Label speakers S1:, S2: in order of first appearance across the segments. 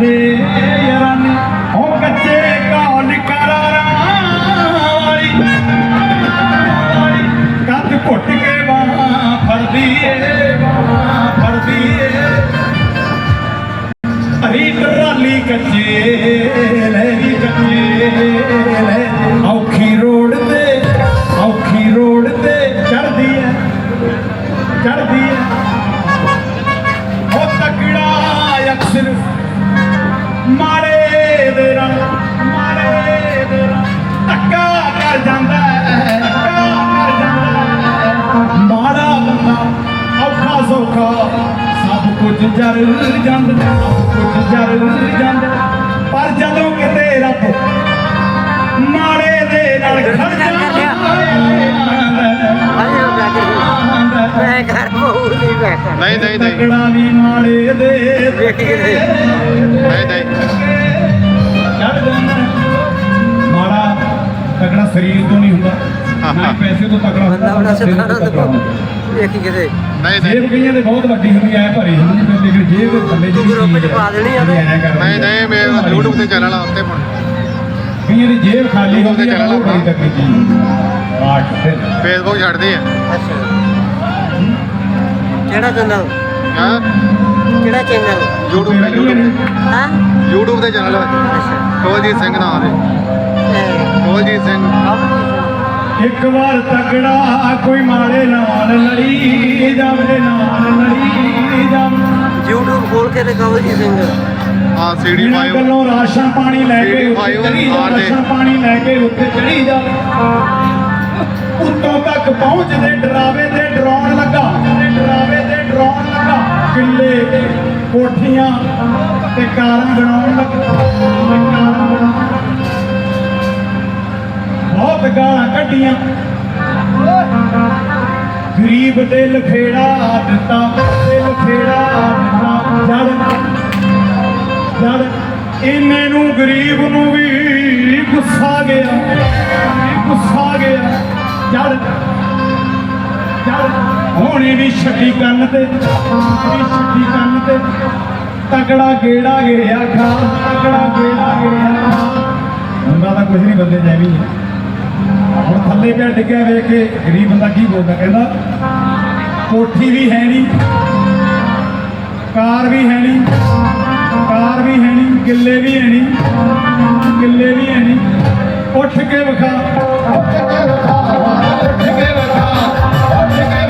S1: ਦੇ ਯਾਰਾਂ ਨੇ ਕੱਚੇ ਕਾਲ ਕਰਾਰਾਂ ਕੱਦ ਘੁੱਟ ਕੇ ਬਾਹਾਂ ਫੜਦੀ ਏ ਬਾਹਾਂ ਫੜਦੀ ਏ। ਹਰੀ ਟਰਾਲੀ ਕੱਚੇ ਲੈ ਕੱਚੇ। ਲੈ ਔਖੀ ਰੋਡ ਤੇ, ਔਖੀ ਰੋਡ ਤੇ ਚੜਦੀ ਐ ਚੜਦੀ ਐ ਕਰ ਜਾਂਦਾ ਹੈ। ਕਰ ਜਾਂਦਾ ਹੈ। ਮਾੜਾ ਬੰਦਾ ਔਖਾ ਸੌਖਾ ਸਭ ਕੁਝ ਜਰ ਜਾਂਦਾ ਸਭ ਕੁਝ ਜਰ ਜਾਂਦਾ। ਪਰ ਜਦੋਂ ਕਿਤੇ ਰੱਬ ਮਾੜੇ ਦੇ ਨਾਲ ਖੜ
S2: ਨਹੀਂ ਬੈਠਾ
S3: ਨਹੀਂ ਨਹੀਂ ਨਹੀਂ।
S1: ਤਕੜਾ ਵੀ ਮਾੜੇ ਦੇ।
S3: ਨਹੀਂ ਨਹੀਂ।
S1: ਮਾੜਾ ਤਕੜਾ ਸਰੀਰ ਤੋਂ ਨਹੀਂ ਹੁੰਦਾ ਨਾ ਹੀ। ਪੈਸੇ ਤੋਂ ਤਕੜਾ
S2: ਬੰਦਾ ਬੜਾ
S1: ਤੋਂ ਤਕੜਾ ਹੁੰਦਾ।
S2: ਵੇਖੀ ਕਿਤੇ।
S3: ਨਹੀਂ
S1: ਜੇਬ
S3: ਨਹੀਂ
S1: ਕਈਆਂ ਦੇ ਬਹੁਤ ਵੱਡੀ ਹੁੰਦੀ ਐ ਭਰੀ ਹੁੰਦੀ ਤੇ ਲੇਕਿਨ ਜੇਬ ਦੇ ਥੱਲੇ ਜਿਹੜੀ
S2: ਗਰੁੱਪ ਚ ਪਾ ਦੇਣੀ ਆ
S3: ਨਹੀਂ ਨਹੀਂ ਮੈਂ YouTube ਤੇ ਚੈਨਲ ਆ ਉੱਤੇ ਪਾ
S1: ਕਈਆਂ ਦੀ ਜੇਬ ਖਾਲੀ
S3: ਤੇ
S1: ਹੁੰਦੀ ਐ
S3: ਚੈਨਲ
S1: ਉਹ ਬੜੀ। ਤਕੜੀ ਚੀਜ਼ ਆਟ ਫਿਰ।
S3: ਫੇਸਬੁੱਕ ਛੱਡਦੇ ਆ।
S2: ਅੱਛਾ। ਕਿਹੜਾ ਚੈਨਲ
S3: ਹਾਂ?
S2: ਕਿਹੜਾ ਚੈਨਲ
S3: YouTube ਤੇ। YouTube
S2: ਹਾਂ?
S3: YouTube ਤੇ ਚੈਨਲ ਹੈ
S2: ਅੱਛਾ।
S3: ਕੋਲਜੀਤ ਸਿੰਘ ਨਾਮ ਦੇ।
S2: ਇਹ
S3: ਕੋਲਜੀਤ ਸਿੰਘ।
S1: ਇੱਕ ਵਾਰ ਤਕੜਾ ਕੋਈ ਮਾੜੇ ਨਾਲ ਲੜੀ ਜਾਵੇ ਨਾਲ ਲੜੀ ਜਾਵੇ
S2: YouTube ਖੋਲ ਕੇ ਤੇ ਕਵਲ ਜੀ ਸਿੰਘ।
S3: ਹਾਂ ਸੀਡੀ
S1: ਬਿਨਾਂ
S3: 5
S1: ਗੱਲੋਂ ਰਾਸ਼ਨ ਪਾਣੀ ਲੈ ਕੇ
S3: ਮਾਰ।
S1: ਰਾਸ਼ਨ ਪਾਣੀ ਲੈ ਕੇ ਉੱਤੇ ਚੜੀ ਜਾ ਉੱਤੋਂ ਤੱਕ ਪਹੁੰਚਦੇ ਡਰਾਵੇ ਤੇ ਡਰਾਉਣ ਲੱਗਾ। ਡਰਾਵੇ ਤੇ ਡਰਾਉਣ ਲੱਗਾ। ਕਿੱਲੇ ਕੋਠੀਆਂ ਤੇ ਕਾਰਾਂ ਬਣਾਉਣ ਲੱਗਾ ਤੇ ਕਾਰਾਂ ਬਣਾਉਣ ਲੱਗਾ। ਬਹੁਤ ਗਾਲਾਂ ਕੱਢੀਆਂ। ਗਰੀਬ ਦੇ ਲਫੇੜਾ ਦਿੱਤਾ ਤੇ ਲਫੇੜਾ ਦਿੱਤਾ ਜੜ ਜਦ ਇਹਨੇ ਨੂੰ ਗਰੀਬ ਨੂੰ ਵੀ ਗੁੱਸਾ ਗਿਆ ਗੁੱਸਾ ਗਿਆ। ਜਦ ਜਦ ਹੋਣੀ ਵੀ ਛੱਡੀ ਕੰਨ ਤੇ ਵੀ ਛੱਡੀ ਕੰਨ ਤੇ। ਤਕੜਾ ਗੇੜਾ ਗਿਆ ਖਾ, ਤਕੜਾ ਗੇੜਾ ਗਿਆ ਹੁੰਦਾ ਤਾਂ ਕੁਝ ਨਹੀਂ ਬੰਦੇ ਜੈਵੀ ਹੈ ਥੱਲੇ ਪਿਆ ਡਿੱਗਿਆ ਵੇਖ ਕੇ, ਗਰੀਬ ਬੰਦਾ ਕੀ ਬੋਲਦਾ, ਕਹਿੰਦਾ, ਕੋਠੀ ਵੀ ਹੈ ਨਹੀਂ ਕਾਰ ਵੀ ਹੈ ਨਹੀਂ ਕਾਰ ਵੀ ਹੈ ਨਹੀਂ ਕਿੱਲੇ ਵੀ ਹੈ ਨਹੀਂ ਕਿੱਲੇ ਵੀ ਹੈ ਨਹੀਂ ਉੱਠ ਕੇ ਵਿਖਾ, ਉੱਠ ਕੇ ਵਿਖਾ, ਉੱਠ ਕੇ ਵਿਖਾ, ਉੱਠ ਕੇ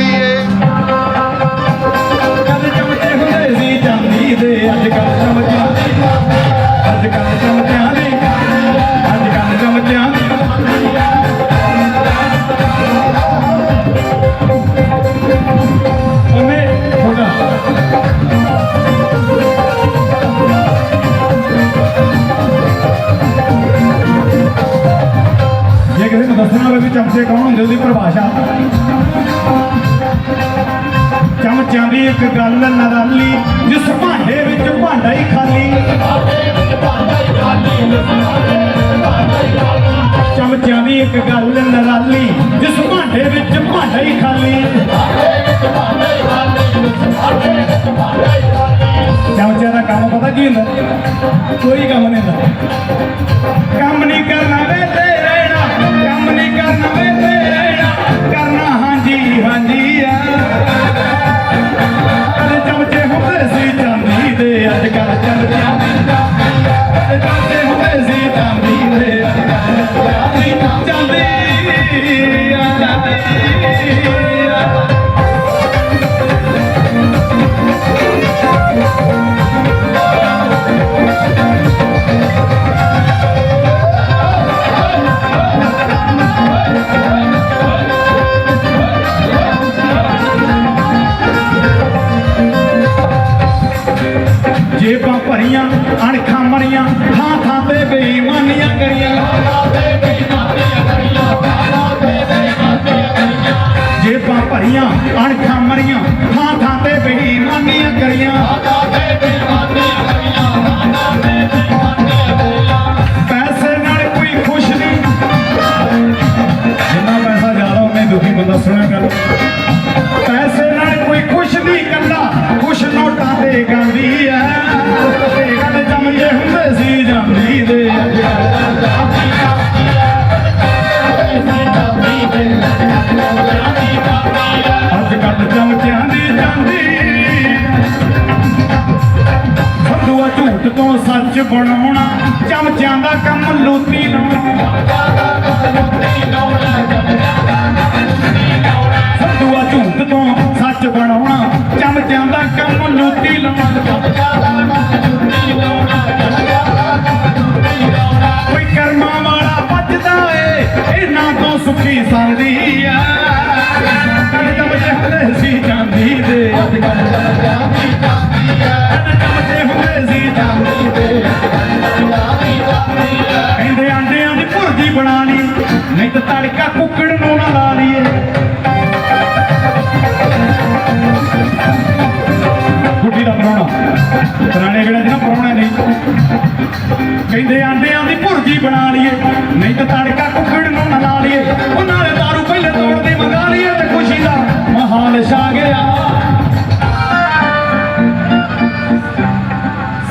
S3: ਏ।
S1: ਦੱਸਣਾ ਹੋਵੇ ਵੀ ਚਮਚੇ ਕੌਣ ਹੁੰਦੇ ਉਹਦੀ ਪਰਿਭਾਸ਼ਾ? ਚਮਚਿਆਂ ਦੀ ਇੱਕ ਗੱਲ ਨਰਾਲੀ, ਜਿਸ ਭਾਂਡੇ ਵਿੱਚ ਭਾਂਡਾ ਹੀ ਖਾਲੀ। ਚਮਚਿਆਂ ਦੀ ਇੱਕ ਗੱਲ ਨਰਾਲੀ, ਜਿਸ ਭਾਂਡੇ ਵਿੱਚ ਭਾਂਡਾ ਹੀ ਖਾਲੀ। ਚਮਚਿਆਂ ਦਾ ਕੰਮ ਪਤਾ ਕੀ ਹੁੰਦਾ? ਕੋਈ ਕੰਮ ਨਹੀਂ ਹੁੰਦਾ। ਸੰਦੂਆ ਤੋਂ ਸੱਚ ਬਣਾਉਣਾ। ਚਮਚਿਆਂ ਦਾ ਕੰਮ ਲੂਤੀ ਲਾਉਣਾ। ਕੋਈ ਕਰਮਾਂ ਵਾਲਾ ਬਚਦਾ ਏ, ਇਹਨਾਂ ਤੋਂ ਸੁਖੀ ਸੰਦੀ ਆ। ਕੱਲ ਚਮਚੇ ਸੀ ਜਾਂਦੀ ਦੇ। ਕੱਲ ਚਮਚੇ ਹੁੰਦੇ ਸੀ ਜਾਂਦੀ ਦੇ। ਕਹਿੰਦੇ ਆਂਡਿਆਂ ਦੀ ਭੁਰਜੀ ਬਣਾ ਲਈ, ਨਹੀਂ ਤਾਂ ਤੜਕਾ ਕੁੱਕੜ ਨੂੰ ਨਾ ਲਾ ਲਈਏ। ਪੁਰਾਣੇ ਵੇਲੇ 'ਚ ਨਾ ਪਰੌਣੇ ਨਹੀਂ। ਕਹਿੰਦੇ ਆਂਡਿਆਂ ਦੀ ਭੁਰਜੀ ਬਣਾ ਲਈਏ, ਨਹੀਂ ਤਾਂ ਤੜਕਾ ਕੁੱਕੜ ਨੂੰ ਨਾ ਲਾ ਲਈਏ। ਉਹ ਨਾਲੇ ਦਾਰੂ ਪਹਿਲੇ ਤੋੜਦੇ ਮੰਗਾ ਲਈਏ ਤੇ ਖੁਸ਼ੀ ਦਾ ਮਹਾਲ ਛਾ ਗਿਆ।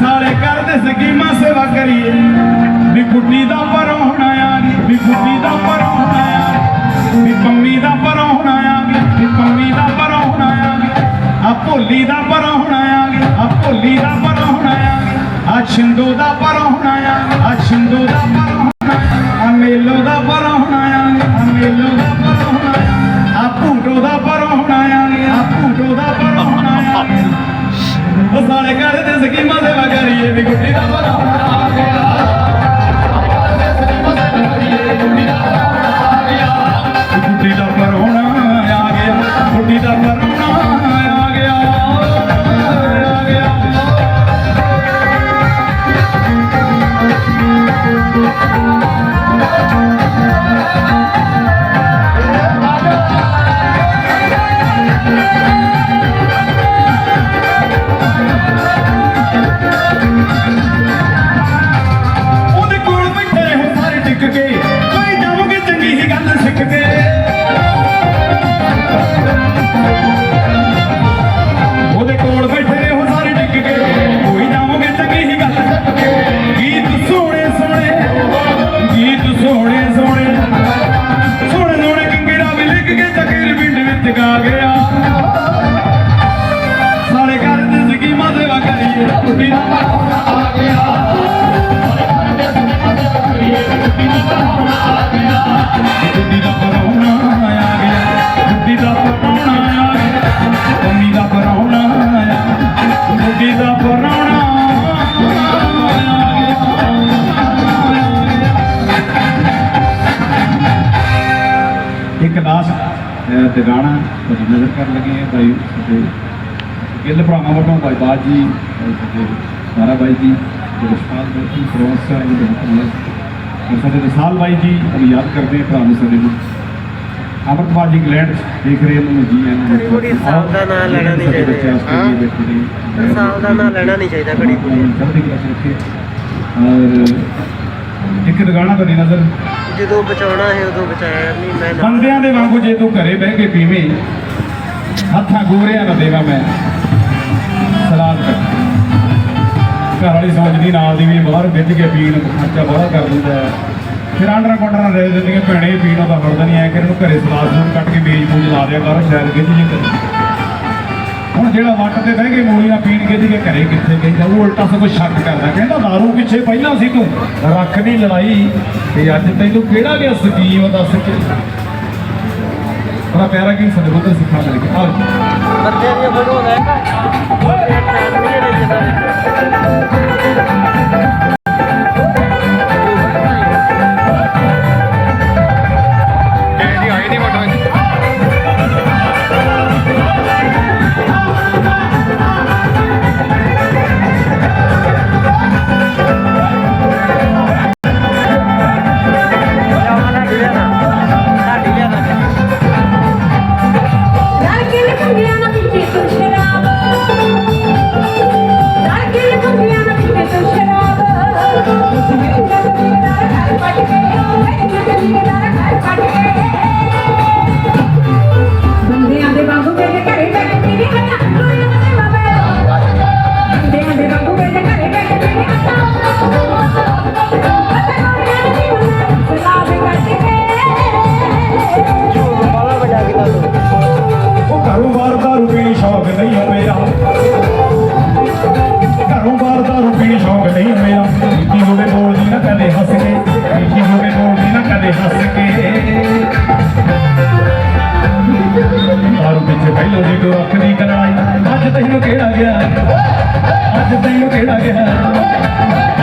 S1: ਸਾਲੇ ਕਰਦੇ ਸਕੀਮਾਂ ਸੇਵਾ ਕਰੀਏ। ਵੀ ਗੁੱਡੀ ਦਾ ਪਰੌਣਾ ਆ ਗਈ ਵੀ ਗੁੱਡੀ ਦਾ ਪਰੌਣਾ ਆ, ਵੀ ਪੰਮੀ ਦਾ ਪਰੌਣਾ ਆ। ਆ ਭੋਲੀ ਦਾ ਪਰੌਣਾ ਆ ਗਈ ਆ ਭੋਲੀ ਦਾ ਪਰੌਣਾ ਆ ਗਈ ਆ ਛਿੰਦੂ ਦਾ ਪਰੌਣਾ ਆ ਆ ਛਿੰਦੂ ਦਾ ਪਰੌਣਾ ਆ ਮੇਲੋ ਦਾ ਪਰੌਣਾ ਆ ਆ ਮੇਲੋ ਦਾ ਪਰੌਣਾ ਆ ਭੂਟੋ ਦਾ ਪਰੌਣਾ ਆ ਆ ਭੂਟੋ ਦਾ ਪਰੌਣਾ ਆ ਉਹ ਸਾਲੇ ਘਰ ਸਕੀਮਾਂ ਸੇਵਾ ਕਰੀਏ ਵੀ ਗੁੱਡੀ ਦਾ ਪਰੌਣਾ ਆ ਲਾਸਟ ਤੇ ਗਾਣਾ ਤੁਹਾਡੀ ਨਜ਼ਰ ਕਰ ਲਗੇ ਹੈ ਭਾਈ ਸਾਡੇ ਗਿੱਲ ਭਰਾਵਾਂ ਵੱਲੋਂ ਭਾਈ ਬਾਜ ਜੀ ਤੇ ਸਾਡੇ ਸਾਰਾ ਬਾਈ ਜੀ ਵਿਸ਼ਵਾਸ ਬਾਈ ਪ੍ਰੋਸ ਸਾਹਿਬ ਦੇ ਤੇ ਸਾਡੇ ਰਸਾਲ ਬਾਈ ਜੀ ਨੂੰ ਯਾਦ ਕਰਦੇ ਆ ਭਰਾ ਨੂੰ ਸਾਡੇ ਨੂੰ। ਅਮਰਪਾਲ ਜੀ ਇੰਗਲੈਂਡ ਦੇਖ ਰਹੇ ਨੂੰ ਜੀ ਐਨ
S2: ਥੋੜ੍ਹੀ ਸਾਲ ਦਾ ਨਾਂ ਲੈਣਾ ਨਹੀਂ
S1: ਸਾਡੇ
S2: ਚਾਹੀਦਾ।
S1: ਨੇ
S2: ਸਾਲ ਦਾ ਨਾਂ ਲੈਣਾ ਨਹੀਂ ਚਾਹੀਦਾ ਘੜੀ ਘੜੀ।
S1: ਚੜ੍ਹਦੀ ਕਲਾ 'ਚ ਰੱਖੇ। ਔਰ ਇੱਕ ਗਾਣਾ ਤੁਹਾਡੀ ਨਜ਼ਰ
S2: ਜਦੋਂ ਬਚਾਉਣਾ ਹੈ ਉਦੋਂ ਬਚਾਇਆ ਨਹੀਂ, ਮੈਂ ਨਾਲ-
S1: ਬੰਦਿਆਂ ਦੇ ਵਾਂਗੂ ਜੇ ਤੂੰ ਘਰੇ ਬਹਿ ਕੇ ਪੀਵੇਂ, ਹੱਥਾਂ ਗੋਰਿਆਂ ਨਾ ਦੇਵਾ ਮੈਂ। ਸਲਾਦ ਕਰ। ਘਰ ਵਾਲੀ ਸੋਚਦੀ ਨਾਲ ਦੀ ਵੀ ਬਾਹਰ ਵਿੱਚ ਕੇ ਪੀਣ ਖਰਚਾ ਬਾਹਰ ਕਰ ਦਿੰਦਾ ਹੈ। ਫਿਰ ਆਂਡਰਾਂ ਕੋਂਡਰਾਂ ਦੇ ਦਿੰਦੀਆਂ, ਭੈਣੇ, ਪੀਣੋਂ ਤਾਂ ਫੜਦਾ ਨਹੀਂ, ਐ ਕਿ ਇਹਨੂੰ ਘਰੇ ਸਲਾਦ ਸਲੂਦ ਕੱਟ ਕੇ ਬੀਜ ਬੂਜ ਲਾ ਦਿਆ ਕਰ ਸ਼ਾਇਦ ਗਿੱਝ ਜੀ ਕਰੇ ਹੁਣ ਜਿਹੜਾ ਵੱਟ ਤੇ ਬਹਿ ਕੇ ਮੂਲੀਆਂ ਪੀਣ ਕੇ ਘਰੇ ਕਿੱਥੇ ਗਈ ਤਾਂ ਉਹ ਉਲਟਾ ਸਗੋਂ ਸ਼ੱਕ ਕਰਦਾ। ਕਹਿੰਦਾ ਦਾਰੂ ਪਿੱਛੇ ਪਹਿਲਾਂ ਸੀ ਤੂੰ। ਰੱਖ ਨਹੀਂ ਲੜਾਈ। ਤੇ ਅੱਜ ਤੈਨੂੰ ਕਿਹੜਾ ਗਿਆ ਸਕੀਮ ਦੱਸ ਕੇ? ਬੜਾ ਪਿਆਰਾ ਕੀ ਕੋਲ ਸਿੱਖਾ ਮਿਲ ਗਿਆ ਆਓ
S2: ਬੰਦੇ ਦੀਆਂ ਫੋਟੋ ਲੈ
S3: ਕਿਹੜੀ
S1: ਕਿਹੜਾ ਗਿਆ? ਅੱਜ ਤੈਨੂੰ ਕਿਹੜਾ ਗਿਆ?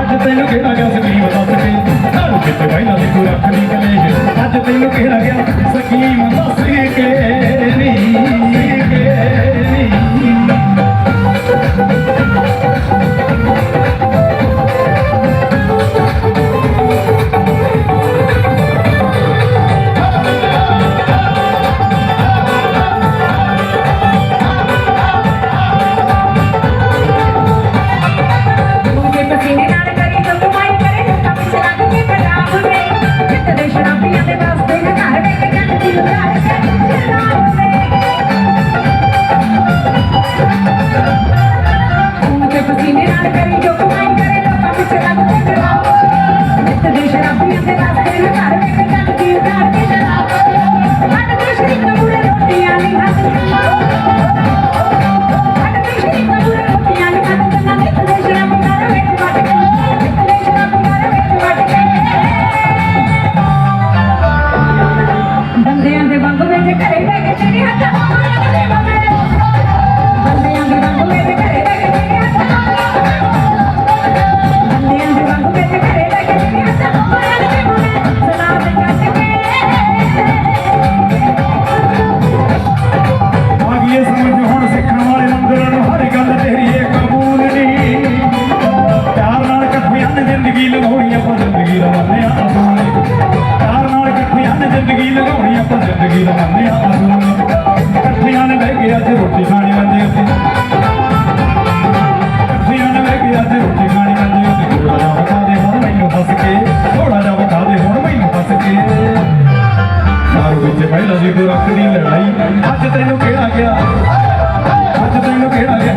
S1: ਅੱਜ ਤੈਨੂੰ ਕਿਹੜਾ ਗਿਆ? ਸਕੀਮ ਦੱਸ ਕੇ। ਦਾਰੂ ਵਿੱਚ ਪਹਿਲਾਂ ਦੀ ਦੋ ਅੱਖ ਨਹੀਂ ਕਲੇਜ ਅੱਜ ਤੈਨੂੰ ਕਿਹੜਾ ਗਿਆ? ਸਕੀਮ ਦੱਸ ਕੇ। ਨੀ ਕੇ। ਨੀ ਇਕੱਠਿਆਂ ਨੇ ਬਹਿ ਕੇ ਅੱਜ ਰੋਟੀ ਖਾਣੀ ਮੰਜੇ ਉੱਤੇ ਇਕੱਠਿਆਂ ਨੇ ਬਹਿ ਕੇ ਅੱਜ ਰੋਟੀ ਖਾਣੀ ਮੰਜੇ ਉੱਤੇ ਥੋੜਾ ਜਿਹਾ ਬਤਾ ਦੇ ਹੁਣ ਮੈਨੂੰ ਹੱਸ ਕੇ ਥੋੜਾ ਜਿਹਾ ਬਤਾ ਦੇ ਹੁਣ ਮੈਨੂੰ ਹੱਸ ਕੇ। ਦਾਰੂ ਵਿੱਚ ਪਹਿਲਾਂ ਦੀ ਦੋ ਦੀ ਲੜਾਈ ਅੱਜ ਤੈਨੂੰ ਕਿਹੜਾ ਗਿਆ? ਅੱਜ ਤੈਨੂੰ ਕਿਹੜਾ ਗਿਆ?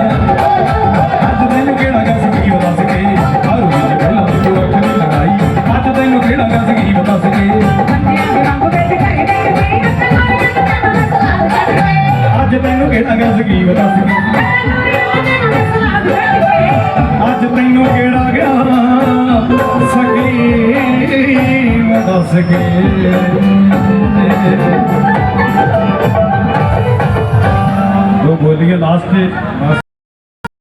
S1: ਅੱਜ ਤੈਨੂੰ ਕਿਹੜਾ ਗਿਆ ਸਕੀ ਦੱਸ ਕੇ? ਦਾਰੂ ਵਿੱਚ ਪਹਿਲਾਂ ਦੀ ਦੋ ਰੱਖ ਦੀ ਲੜਾਈ ਅੱਜ ਤੈਨੂੰ ਕਿਹੜਾ ਗਿਆ ਦੱਸ ਕੇ ਦੋ ਬੋਲੀਆਂ ਲਾਸਟ ਤੇ